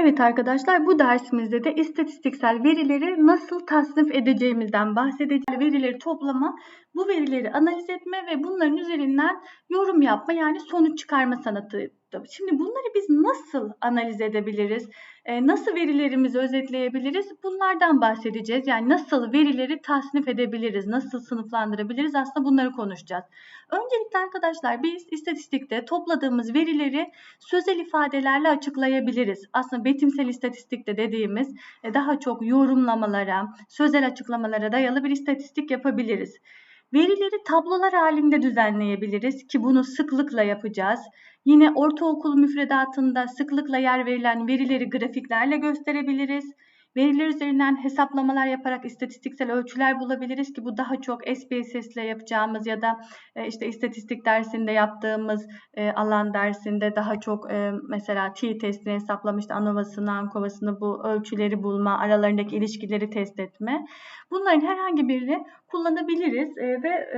Evet arkadaşlar bu dersimizde de istatistiksel verileri nasıl tasnif edeceğimizden bahsedeceğiz. Verileri toplama, bu verileri analiz etme ve bunların üzerinden yorum yapma yani sonuç çıkarma sanatı. Şimdi bunları biz nasıl analiz edebiliriz? Ee, nasıl verilerimizi özetleyebiliriz? Bunlardan bahsedeceğiz. Yani nasıl verileri tasnif edebiliriz? Nasıl sınıflandırabiliriz? Aslında bunları konuşacağız. Öncelikle arkadaşlar biz istatistikte topladığımız verileri sözel ifadelerle açıklayabiliriz. Aslında betimsel istatistikte dediğimiz e, daha çok yorumlamalara, sözel açıklamalara dayalı bir istatistik yapabiliriz. Verileri tablolar halinde düzenleyebiliriz ki bunu sıklıkla yapacağız. Yine ortaokul müfredatında sıklıkla yer verilen verileri grafiklerle gösterebiliriz. Veriler üzerinden hesaplamalar yaparak istatistiksel ölçüler bulabiliriz ki bu daha çok SPSS ile yapacağımız ya da e, işte istatistik dersinde yaptığımız e, alan dersinde daha çok e, mesela t testini hesaplamıştı. Anovasını, ankovasını bu ölçüleri bulma, aralarındaki ilişkileri test etme. Bunların herhangi birini kullanabiliriz ve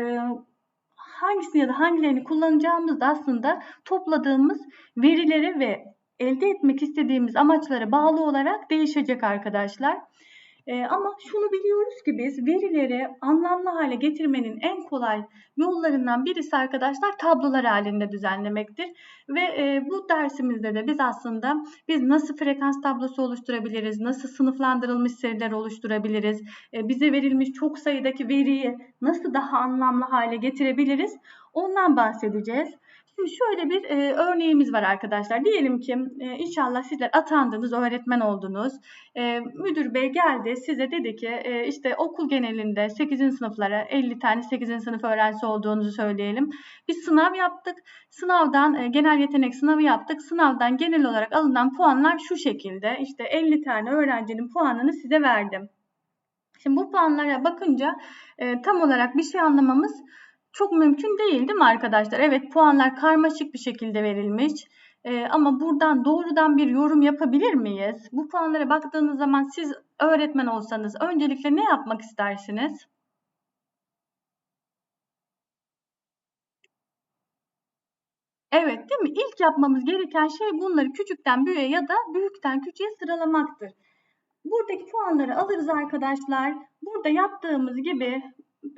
hangisini ya da hangilerini kullanacağımız da aslında topladığımız verileri ve elde etmek istediğimiz amaçlara bağlı olarak değişecek arkadaşlar. E, ama şunu biliyoruz ki biz verileri anlamlı hale getirmenin en kolay yollarından birisi arkadaşlar tablolar halinde düzenlemektir. Ve e, bu dersimizde de biz aslında biz nasıl frekans tablosu oluşturabiliriz, nasıl sınıflandırılmış seriler oluşturabiliriz, e, bize verilmiş çok sayıdaki veriyi nasıl daha anlamlı hale getirebiliriz ondan bahsedeceğiz. Şimdi şöyle bir e, örneğimiz var arkadaşlar. Diyelim ki e, inşallah sizler atandınız, öğretmen oldunuz. E, müdür bey geldi size dedi ki e, işte okul genelinde 8. sınıflara 50 tane 8. sınıf öğrencisi olduğunuzu söyleyelim. Bir sınav yaptık. Sınavdan e, genel yetenek sınavı yaptık. Sınavdan genel olarak alınan puanlar şu şekilde. İşte 50 tane öğrencinin puanını size verdim. Şimdi bu puanlara bakınca e, tam olarak bir şey anlamamız çok mümkün değil değil mi arkadaşlar? Evet puanlar karmaşık bir şekilde verilmiş. Ee, ama buradan doğrudan bir yorum yapabilir miyiz? Bu puanlara baktığınız zaman siz öğretmen olsanız öncelikle ne yapmak istersiniz? Evet değil mi? İlk yapmamız gereken şey bunları küçükten büyüğe ya da büyükten küçüğe sıralamaktır. Buradaki puanları alırız arkadaşlar. Burada yaptığımız gibi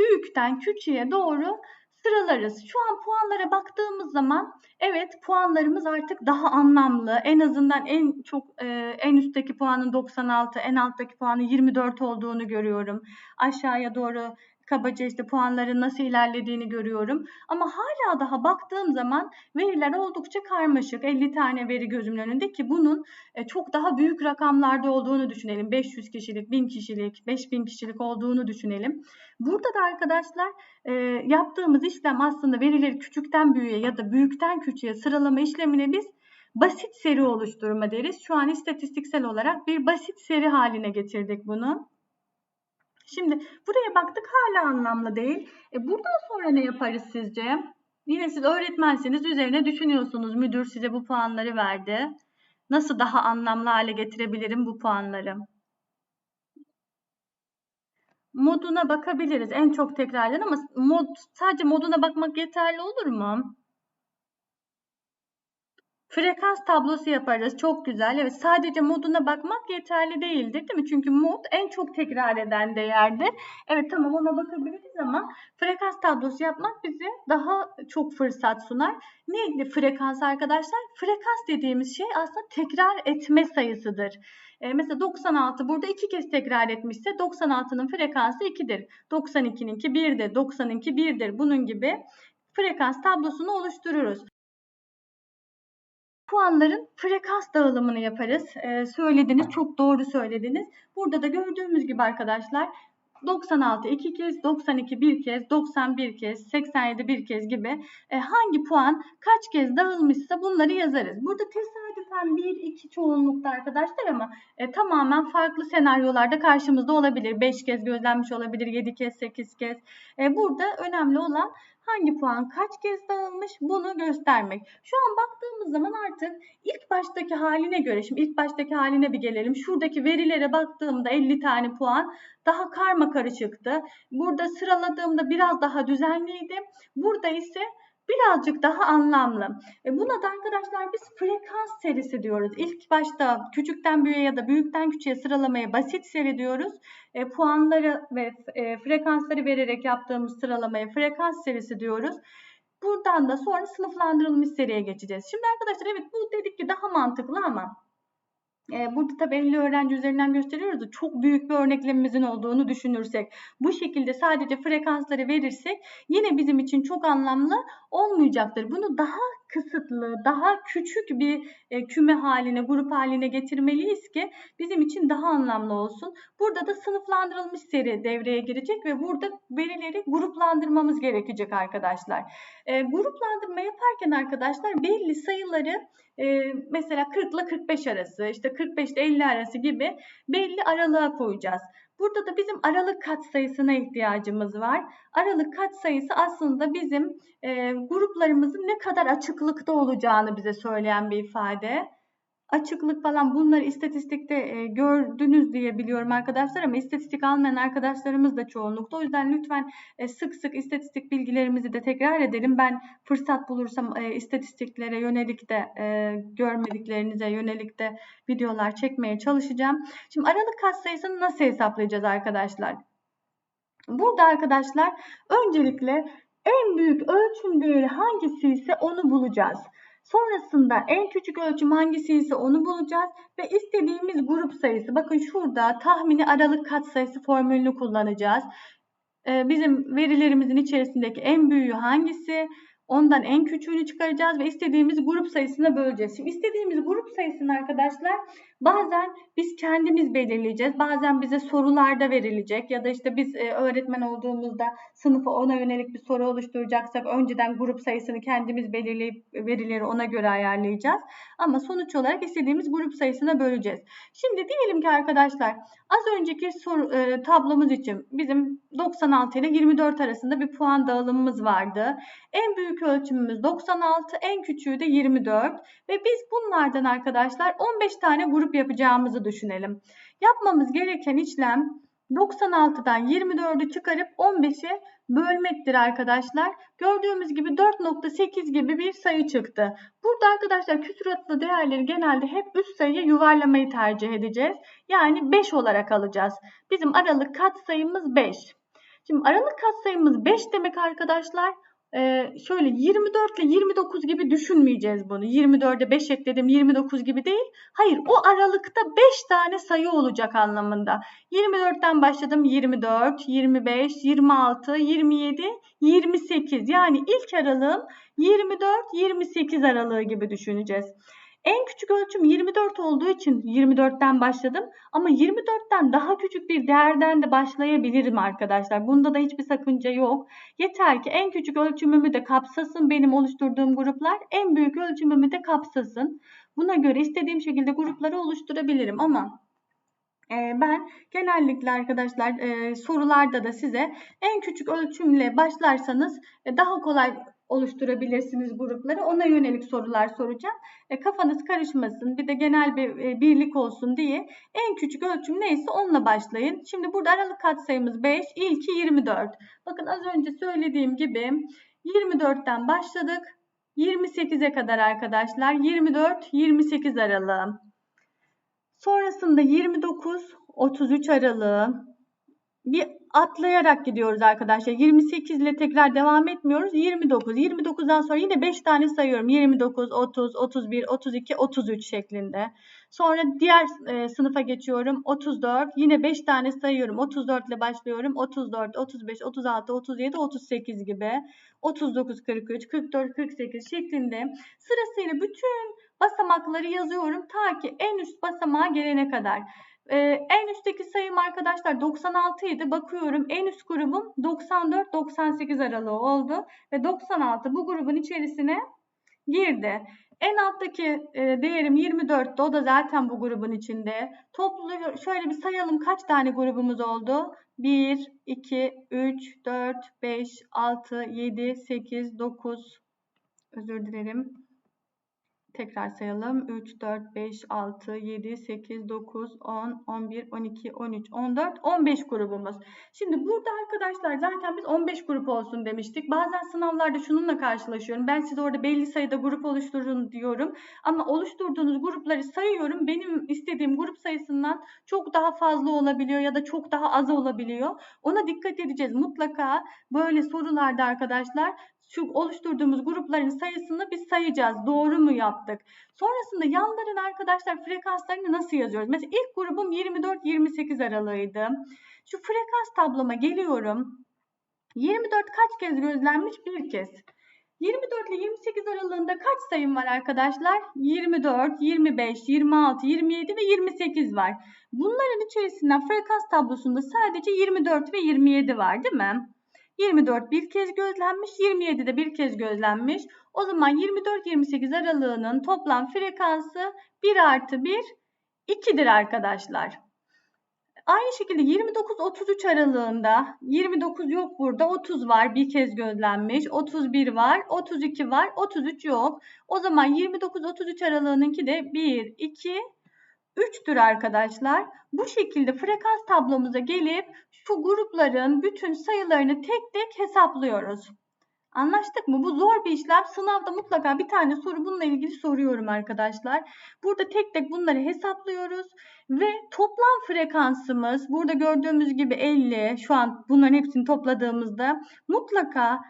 büyükten küçüğe doğru sıralarız. Şu an puanlara baktığımız zaman evet puanlarımız artık daha anlamlı. En azından en çok e, en üstteki puanın 96, en alttaki puanın 24 olduğunu görüyorum. Aşağıya doğru kabaca işte puanların nasıl ilerlediğini görüyorum. Ama hala daha baktığım zaman veriler oldukça karmaşık. 50 tane veri gözümün önünde ki bunun e, çok daha büyük rakamlarda olduğunu düşünelim. 500 kişilik, 1000 kişilik, 5000 kişilik olduğunu düşünelim. Burada da arkadaşlar e, yaptığımız işlem aslında verileri küçükten büyüğe ya da büyükten küçüğe sıralama işlemine biz basit seri oluşturma deriz. Şu an istatistiksel olarak bir basit seri haline getirdik bunu. Şimdi buraya baktık hala anlamlı değil. E buradan sonra ne yaparız sizce? Yine siz öğretmensiniz üzerine düşünüyorsunuz. Müdür size bu puanları verdi. Nasıl daha anlamlı hale getirebilirim bu puanları? Moduna bakabiliriz. En çok tekrarlanan ama mod sadece moduna bakmak yeterli olur mu? Frekans tablosu yaparız. Çok güzel. Evet sadece moduna bakmak yeterli değildir değil mi? Çünkü mod en çok tekrar eden değerdir. Evet tamam ona bakabiliriz ama frekans tablosu yapmak bize daha çok fırsat sunar. Neydi frekans arkadaşlar? Frekans dediğimiz şey aslında tekrar etme sayısıdır. E, mesela 96 burada iki kez tekrar etmişse 96'nın frekansı 2'dir. 92'ninki 1'dir. 90'ınki 1'dir. Bunun gibi frekans tablosunu oluştururuz puanların frekans dağılımını yaparız. Ee, söylediniz, çok doğru söylediniz. Burada da gördüğümüz gibi arkadaşlar 96 iki kez, 92 bir kez, 91 kez, 87 bir kez gibi e, hangi puan kaç kez dağılmışsa bunları yazarız. Burada tesadüfen 1 2 çoğunlukta arkadaşlar ama e, tamamen farklı senaryolarda karşımızda olabilir. 5 kez gözlenmiş olabilir, 7 kez, 8 kez. E, burada önemli olan hangi puan kaç kez dağılmış bunu göstermek. Şu an baktığımız zaman artık ilk baştaki haline göre şimdi ilk baştaki haline bir gelelim. Şuradaki verilere baktığımda 50 tane puan daha karma karışıktı. Burada sıraladığımda biraz daha düzenliydi. Burada ise birazcık daha anlamlı. E buna da arkadaşlar biz frekans serisi diyoruz. İlk başta küçükten büyüğe ya da büyükten küçüğe sıralamaya basit seri diyoruz. E, puanları ve e, frekansları vererek yaptığımız sıralamaya frekans serisi diyoruz. Buradan da sonra sınıflandırılmış seriye geçeceğiz. Şimdi arkadaşlar evet bu dedik ki daha mantıklı ama e, Burada tabii 50 öğrenci üzerinden gösteriyoruz da çok büyük bir örneklememizin olduğunu düşünürsek, bu şekilde sadece frekansları verirsek yine bizim için çok anlamlı olmayacaktır. Bunu daha kısıtlı, daha küçük bir e, küme haline, grup haline getirmeliyiz ki bizim için daha anlamlı olsun. Burada da sınıflandırılmış seri devreye girecek ve burada verileri gruplandırmamız gerekecek arkadaşlar. E, gruplandırma yaparken arkadaşlar belli sayıları e, mesela 40 ile 45 arası, işte 45 ile 50 arası gibi belli aralığa koyacağız. Burada da bizim aralık katsayısına ihtiyacımız var. Aralık katsayısı aslında bizim e, gruplarımızın ne kadar açıklıkta olacağını bize söyleyen bir ifade açıklık falan bunları istatistikte e, gördünüz diye biliyorum arkadaşlar ama istatistik almayan arkadaşlarımız da çoğunlukta. O yüzden lütfen e, sık sık istatistik bilgilerimizi de tekrar edelim. Ben fırsat bulursam e, istatistiklere yönelik de e, görmediklerinize yönelik de videolar çekmeye çalışacağım. Şimdi aralık katsayısını nasıl hesaplayacağız arkadaşlar? Burada arkadaşlar öncelikle en büyük ölçüm değeri hangisi ise onu bulacağız. Sonrasında en küçük ölçüm hangisi ise onu bulacağız ve istediğimiz grup sayısı. Bakın şurada tahmini aralık katsayısı formülünü kullanacağız. Ee, bizim verilerimizin içerisindeki en büyüğü hangisi? Ondan en küçüğünü çıkaracağız ve istediğimiz grup sayısına böleceğiz. Şimdi istediğimiz grup sayısını arkadaşlar bazen biz kendimiz belirleyeceğiz. Bazen bize sorularda verilecek ya da işte biz e, öğretmen olduğumuzda sınıfa ona yönelik bir soru oluşturacaksak önceden grup sayısını kendimiz belirleyip verileri ona göre ayarlayacağız. Ama sonuç olarak istediğimiz grup sayısına böleceğiz. Şimdi diyelim ki arkadaşlar az önceki soru, e, tablomuz için bizim 96 ile 24 arasında bir puan dağılımımız vardı. En büyük ölçümümüz 96, en küçüğü de 24 ve biz bunlardan arkadaşlar 15 tane grup yapacağımızı düşünelim. Yapmamız gereken işlem 96'dan 24'ü çıkarıp 15'e bölmektir arkadaşlar. Gördüğümüz gibi 4.8 gibi bir sayı çıktı. Burada arkadaşlar küsuratlı değerleri genelde hep üst sayıya yuvarlamayı tercih edeceğiz. Yani 5 olarak alacağız. Bizim aralık katsayımız 5. Şimdi aralık katsayımız 5 demek arkadaşlar ee, şöyle 24 ile 29 gibi düşünmeyeceğiz bunu. 24'e 5 ekledim 29 gibi değil. Hayır o aralıkta 5 tane sayı olacak anlamında. 24'ten başladım 24, 25, 26, 27, 28. Yani ilk aralığım 24-28 aralığı gibi düşüneceğiz. En küçük ölçüm 24 olduğu için 24'ten başladım. Ama 24'ten daha küçük bir değerden de başlayabilirim arkadaşlar. Bunda da hiçbir sakınca yok. Yeter ki en küçük ölçümümü de kapsasın benim oluşturduğum gruplar. En büyük ölçümümü de kapsasın. Buna göre istediğim şekilde grupları oluşturabilirim ama e, ben genellikle arkadaşlar e, sorularda da size en küçük ölçümle başlarsanız e, daha kolay oluşturabilirsiniz grupları. Ona yönelik sorular soracağım. E, kafanız karışmasın bir de genel bir e, birlik olsun diye en küçük ölçüm neyse onunla başlayın. Şimdi burada aralık katsayımız 5, ilki 24. Bakın az önce söylediğim gibi 24'ten başladık. 28'e kadar arkadaşlar 24-28 aralığı. Sonrasında 29-33 aralığı bir atlayarak gidiyoruz arkadaşlar. 28 ile tekrar devam etmiyoruz. 29. 29'dan sonra yine 5 tane sayıyorum. 29, 30, 31, 32, 33 şeklinde. Sonra diğer e, sınıfa geçiyorum. 34. Yine 5 tane sayıyorum. 34 ile başlıyorum. 34, 35, 36, 37, 38 gibi. 39, 43, 44, 48 şeklinde sırasıyla bütün basamakları yazıyorum ta ki en üst basamağa gelene kadar. Ee, en üstteki sayım arkadaşlar 96 idi. Bakıyorum en üst grubum 94-98 aralığı oldu. Ve 96 bu grubun içerisine girdi. En alttaki e, değerim 24'tü. O da zaten bu grubun içinde. Toplu şöyle bir sayalım kaç tane grubumuz oldu? 1, 2, 3, 4, 5, 6, 7, 8, 9, özür dilerim. Tekrar sayalım. 3, 4, 5, 6, 7, 8, 9, 10, 11, 12, 13, 14, 15 grubumuz. Şimdi burada arkadaşlar zaten biz 15 grup olsun demiştik. Bazen sınavlarda şununla karşılaşıyorum. Ben size orada belli sayıda grup oluşturun diyorum. Ama oluşturduğunuz grupları sayıyorum. Benim istediğim grup sayısından çok daha fazla olabiliyor ya da çok daha az olabiliyor. Ona dikkat edeceğiz. Mutlaka böyle sorularda arkadaşlar şu oluşturduğumuz grupların sayısını biz sayacağız. Doğru mu yaptık? Sonrasında yanların arkadaşlar frekanslarını nasıl yazıyoruz? Mesela ilk grubum 24-28 aralığıydı. Şu frekans tabloma geliyorum. 24 kaç kez gözlenmiş? Bir kez. 24 ile 28 aralığında kaç sayım var arkadaşlar? 24, 25, 26, 27 ve 28 var. Bunların içerisinden frekans tablosunda sadece 24 ve 27 var değil mi? 24 bir kez gözlenmiş, 27 de bir kez gözlenmiş. O zaman 24-28 aralığının toplam frekansı 1 artı 1, 2'dir arkadaşlar. Aynı şekilde 29-33 aralığında 29 yok burada 30 var bir kez gözlenmiş 31 var 32 var 33 yok. O zaman 29-33 aralığınınki de 1 2 3'tür arkadaşlar. Bu şekilde frekans tablomuza gelip şu grupların bütün sayılarını tek tek hesaplıyoruz. Anlaştık mı? Bu zor bir işlem. Sınavda mutlaka bir tane soru bununla ilgili soruyorum arkadaşlar. Burada tek tek bunları hesaplıyoruz ve toplam frekansımız burada gördüğümüz gibi 50. Şu an bunların hepsini topladığımızda mutlaka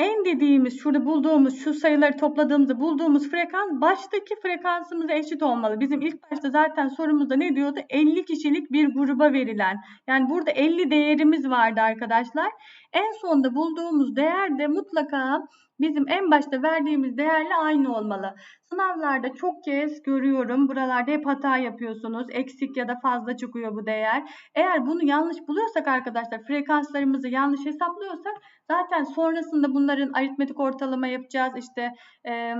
en dediğimiz şurada bulduğumuz şu sayıları topladığımızda bulduğumuz frekans baştaki frekansımıza eşit olmalı. Bizim ilk başta zaten sorumuzda ne diyordu? 50 kişilik bir gruba verilen. Yani burada 50 değerimiz vardı arkadaşlar. En sonda bulduğumuz değer de mutlaka bizim en başta verdiğimiz değerle aynı olmalı. Sınavlarda çok kez görüyorum. Buralarda hep hata yapıyorsunuz. Eksik ya da fazla çıkıyor bu değer. Eğer bunu yanlış buluyorsak arkadaşlar frekanslarımızı yanlış hesaplıyorsak zaten sonrasında bunların aritmetik ortalama yapacağız. İşte e,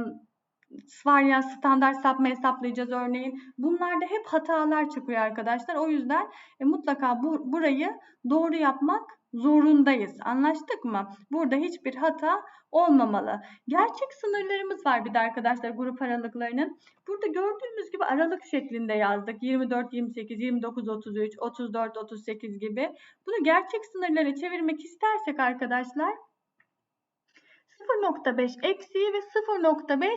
var ya standart sapma hesaplayacağız örneğin. Bunlarda hep hatalar çıkıyor arkadaşlar. O yüzden e, mutlaka bu, burayı doğru yapmak zorundayız. Anlaştık mı? Burada hiçbir hata olmamalı. Gerçek sınırlarımız var bir de arkadaşlar grup aralıklarının. Burada gördüğümüz gibi aralık şeklinde yazdık. 24, 28, 29, 33, 34, 38 gibi. Bunu gerçek sınırlara çevirmek istersek arkadaşlar 0.5 eksiği ve 0.5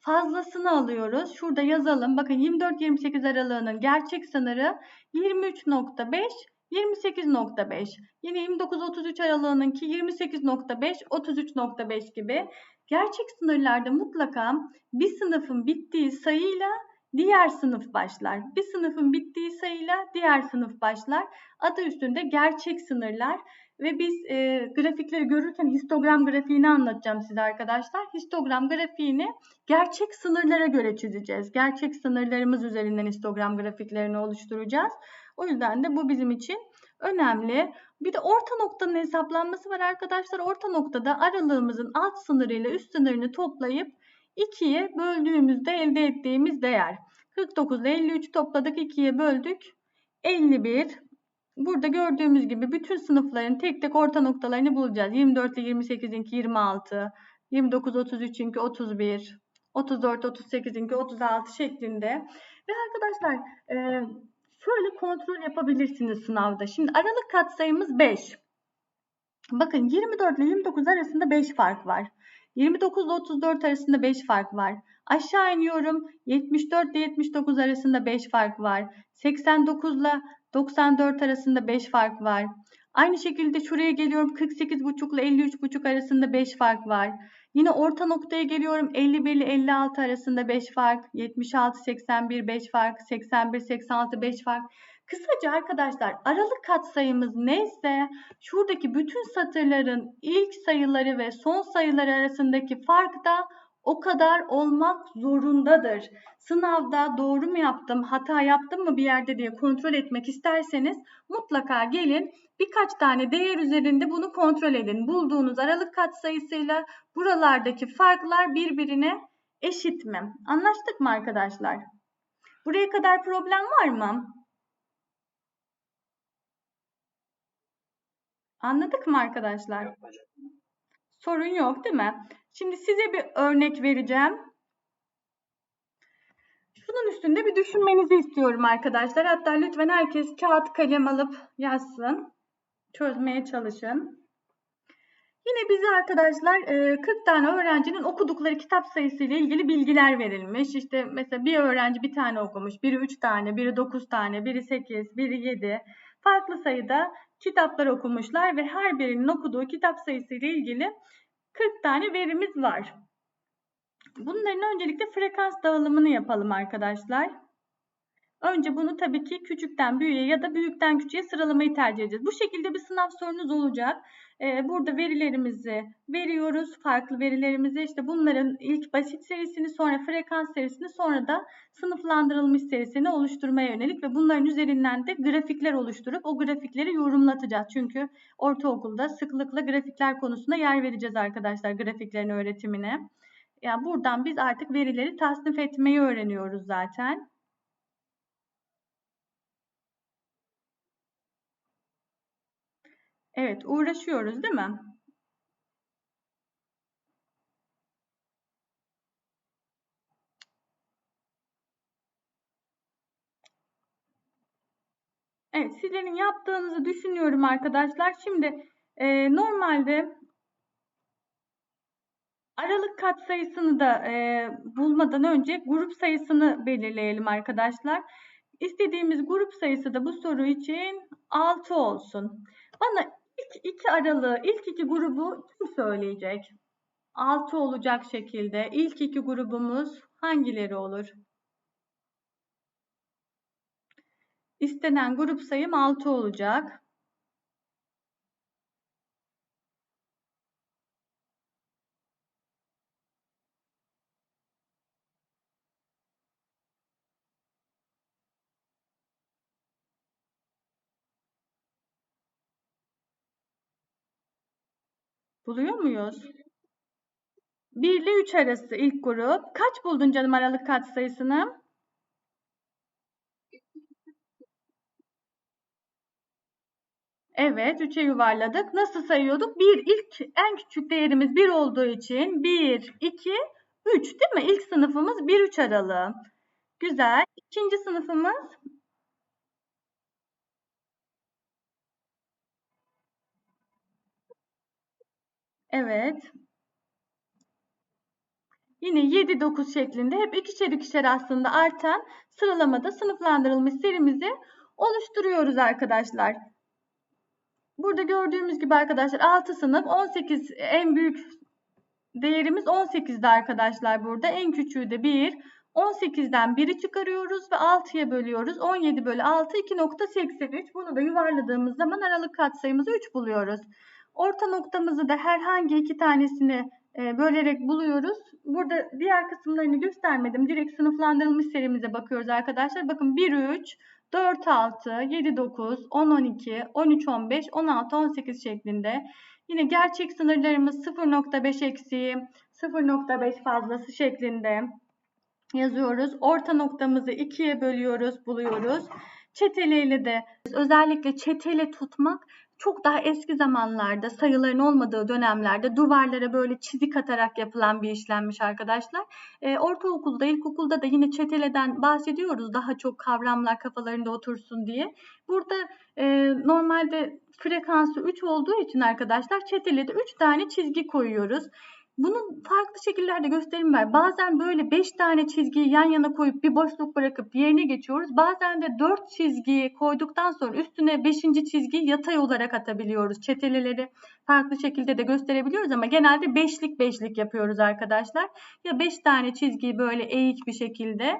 fazlasını alıyoruz. Şurada yazalım. Bakın 24-28 aralığının gerçek sınırı 23.5 28.5. Yine 29-33 aralığınınki 28.5, 33.5 gibi. Gerçek sınırlarda mutlaka bir sınıfın bittiği sayıyla diğer sınıf başlar. Bir sınıfın bittiği sayıyla diğer sınıf başlar. Adı üstünde gerçek sınırlar. Ve biz e, grafikleri görürken histogram grafiğini anlatacağım size arkadaşlar. Histogram grafiğini gerçek sınırlara göre çizeceğiz. Gerçek sınırlarımız üzerinden histogram grafiklerini oluşturacağız. O yüzden de bu bizim için önemli. Bir de orta noktanın hesaplanması var arkadaşlar. Orta noktada aralığımızın alt sınırı ile üst sınırını toplayıp 2'ye böldüğümüzde elde ettiğimiz değer. 49 ile 53 topladık 2'ye böldük. 51. Burada gördüğümüz gibi bütün sınıfların tek tek orta noktalarını bulacağız. 24 ile 28'inki 26. 29 33'inki 31. 34 38'inki 36 şeklinde. Ve arkadaşlar şöyle kontrol yapabilirsiniz sınavda. Şimdi aralık katsayımız 5. Bakın 24 ile 29 arasında 5 fark var. 29 ile 34 arasında 5 fark var. Aşağı iniyorum. 74 ile 79 arasında 5 fark var. 89 ile 94 arasında 5 fark var. Aynı şekilde şuraya geliyorum. 48,5 ile 53,5 arasında 5 fark var. Yine orta noktaya geliyorum. 51 ile 56 arasında 5 fark. 76, 81, 5 fark. 81, 86, 5 fark. Kısaca arkadaşlar aralık katsayımız neyse şuradaki bütün satırların ilk sayıları ve son sayıları arasındaki fark da o kadar olmak zorundadır. Sınavda doğru mu yaptım, hata yaptım mı bir yerde diye kontrol etmek isterseniz mutlaka gelin birkaç tane değer üzerinde bunu kontrol edin. Bulduğunuz aralık katsayısıyla buralardaki farklar birbirine eşit mi? Anlaştık mı arkadaşlar? Buraya kadar problem var mı? Anladık mı arkadaşlar? Sorun yok değil mi? Şimdi size bir örnek vereceğim. Bunun üstünde bir düşünmenizi istiyorum arkadaşlar. Hatta lütfen herkes kağıt kalem alıp yazsın. Çözmeye çalışın. Yine bize arkadaşlar 40 tane öğrencinin okudukları kitap sayısı ile ilgili bilgiler verilmiş. İşte mesela bir öğrenci bir tane okumuş, biri 3 tane, biri 9 tane, biri 8, biri 7. Farklı sayıda kitaplar okumuşlar ve her birinin okuduğu kitap sayısı ile ilgili 40 tane verimiz var. Bunların öncelikle frekans dağılımını yapalım arkadaşlar. Önce bunu tabii ki küçükten büyüğe ya da büyükten küçüğe sıralamayı tercih edeceğiz. Bu şekilde bir sınav sorunuz olacak. Ee, burada verilerimizi veriyoruz. Farklı verilerimizi işte bunların ilk basit serisini sonra frekans serisini sonra da sınıflandırılmış serisini oluşturmaya yönelik ve bunların üzerinden de grafikler oluşturup o grafikleri yorumlatacağız. Çünkü ortaokulda sıklıkla grafikler konusunda yer vereceğiz arkadaşlar grafiklerin öğretimine. Yani buradan biz artık verileri tasnif etmeyi öğreniyoruz zaten. Evet, uğraşıyoruz değil mi? Evet, sizlerin yaptığınızı düşünüyorum arkadaşlar. Şimdi e, normalde aralık katsayısını da e, bulmadan önce grup sayısını belirleyelim arkadaşlar. İstediğimiz grup sayısı da bu soru için 6 olsun. Bana iki aralığı, ilk iki grubu kim söyleyecek? 6 olacak şekilde ilk iki grubumuz hangileri olur? İstenen grup sayım 6 olacak. Buluyor muyuz? 1 ile 3 arası ilk grup. Kaç buldun canım aralık katsayısını? Evet, 3'e yuvarladık. Nasıl sayıyorduk? 1 ilk en küçük değerimiz 1 olduğu için 1, 2, 3 değil mi? İlk sınıfımız 1-3 aralığı. Güzel. İkinci sınıfımız Evet. Yine 7-9 şeklinde hep ikişer ikişer aslında artan sıralamada sınıflandırılmış serimizi oluşturuyoruz arkadaşlar. Burada gördüğümüz gibi arkadaşlar 6 sınıf 18 en büyük değerimiz 18'de arkadaşlar burada. En küçüğü de 1. 18'den 1'i çıkarıyoruz ve 6'ya bölüyoruz. 17 bölü 6 2.83. Bunu da yuvarladığımız zaman aralık katsayımızı 3 buluyoruz. Orta noktamızı da herhangi iki tanesini e, bölerek buluyoruz. Burada diğer kısımlarını göstermedim. Direkt sınıflandırılmış serimize bakıyoruz arkadaşlar. Bakın 1, 3, 4, 6, 7, 9, 10, 12, 13, 15, 16, 18 şeklinde. Yine gerçek sınırlarımız 0.5 eksiği, 0.5 fazlası şeklinde yazıyoruz. Orta noktamızı 2'ye bölüyoruz, buluyoruz. Çeteleyle de özellikle çetele tutmak çok daha eski zamanlarda sayıların olmadığı dönemlerde duvarlara böyle çizik atarak yapılan bir işlenmiş arkadaşlar. E, ortaokulda, ilkokulda da yine çeteleden bahsediyoruz daha çok kavramlar kafalarında otursun diye. Burada e, normalde frekansı 3 olduğu için arkadaşlar çetelede 3 tane çizgi koyuyoruz. Bunun farklı şekillerde gösterim var. Bazen böyle 5 tane çizgiyi yan yana koyup bir boşluk bırakıp diğerine geçiyoruz. Bazen de 4 çizgiyi koyduktan sonra üstüne 5. çizgiyi yatay olarak atabiliyoruz. Çeteleleri farklı şekilde de gösterebiliyoruz ama genelde beşlik beşlik yapıyoruz arkadaşlar. Ya 5 tane çizgiyi böyle eğik bir şekilde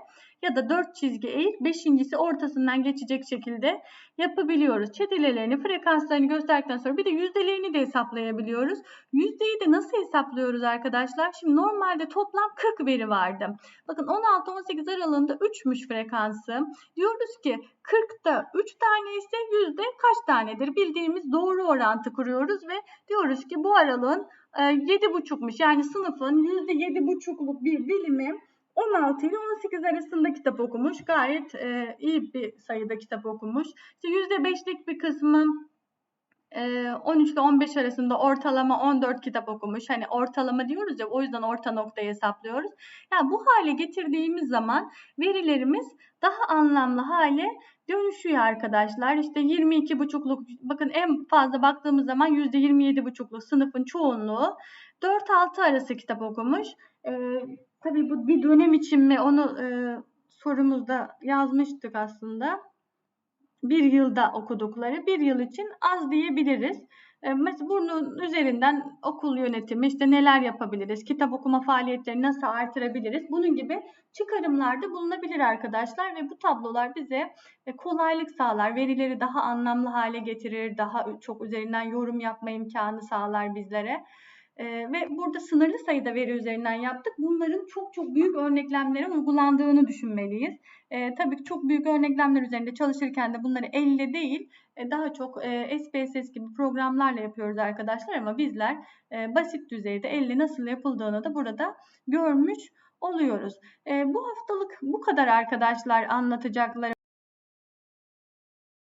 ya da 4 çizgi eğik, beşincisi ortasından geçecek şekilde yapabiliyoruz. Çetelelerini, frekanslarını gösterdikten sonra bir de yüzdelerini de hesaplayabiliyoruz. Yüzdeyi de nasıl hesaplıyoruz arkadaşlar? Şimdi normalde toplam 40 veri vardı. Bakın 16-18 aralığında 3'müş frekansı. Diyoruz ki 40'ta 3 tane ise yüzde kaç tanedir? Bildiğimiz doğru orantı kuruyoruz ve diyoruz ki bu aralığın 7,5'muş. E, yani sınıfın %7,5'luk bir dilimi 16 ile 18 arasında kitap okumuş. Gayet e, iyi bir sayıda kitap okumuş. İşte %5'lik bir kısmı Eee, 13 ile 15 arasında ortalama 14 kitap okumuş. Hani ortalama diyoruz ya o yüzden orta noktayı hesaplıyoruz. Yani bu hale getirdiğimiz zaman verilerimiz daha anlamlı hale dönüşüyor arkadaşlar. İşte 22,5'luk bakın en fazla baktığımız zaman %27,5'luk sınıfın çoğunluğu 4-6 arası kitap okumuş. Eee tabii bu bir dönem için mi onu eee, sorumuzda yazmıştık aslında. Bir yılda okudukları bir yıl için az diyebiliriz. E, Mesela bunun üzerinden okul yönetimi işte neler yapabiliriz, kitap okuma faaliyetlerini nasıl artırabiliriz bunun gibi çıkarımlarda bulunabilir arkadaşlar ve bu tablolar bize e, kolaylık sağlar, verileri daha anlamlı hale getirir, daha çok üzerinden yorum yapma imkanı sağlar bizlere. Ee, ve burada sınırlı sayıda veri üzerinden yaptık. Bunların çok çok büyük örneklemlere uygulandığını düşünmeliyiz. Ee, tabii çok büyük örneklemler üzerinde çalışırken de bunları elle değil, e, daha çok e, SPSS gibi programlarla yapıyoruz arkadaşlar ama bizler e, basit düzeyde elle nasıl yapıldığını da burada görmüş oluyoruz. E, bu haftalık bu kadar arkadaşlar anlatacaklarım.